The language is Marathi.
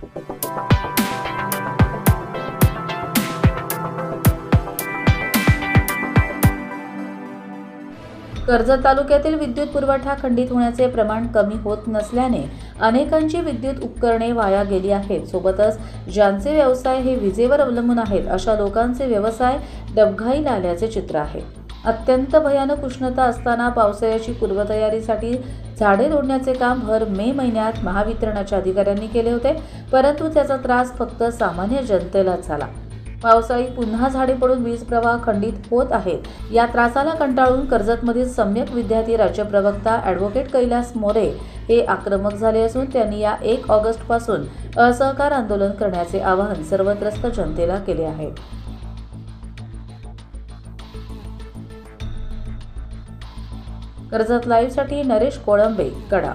कर्जत तालुक्यातील विद्युत पुरवठा खंडित होण्याचे प्रमाण कमी होत नसल्याने अनेकांची विद्युत उपकरणे वाया गेली आहेत. सोबतच ज्यांचे व्यवसाय हे विजेवर अवलंबून आहेत अशा लोकांचे व्यवसाय डबघाईला आल्याचे चित्र आहे. अत्यंत भयानक उष्णता असताना पावसाळ्याची पूर्वतयारीसाठी झाडे तोडण्याचे काम भर मे महिन्यात महावितरणाच्या अधिकाऱ्यांनी केले होते परंतु त्याचा त्रास फक्त सामान्य जनतेलाच झाला. पावसाळी पुन्हा झाडे पडून वीज प्रवाह खंडित होत आहेत. या त्रासाला कंटाळून कर्जतमधील सम्यक विद्यार्थी राज्य प्रवक्ता ॲडव्होकेट कैलास मोरे हे आक्रमक झाले असून त्यांनी या एक ऑगस्टपासून असहकार आंदोलन करण्याचे आवाहन सर्वत्रस्त जनतेला केले आहे. कर्जत लाईव्हसाठी नरेश कोळंबे कडा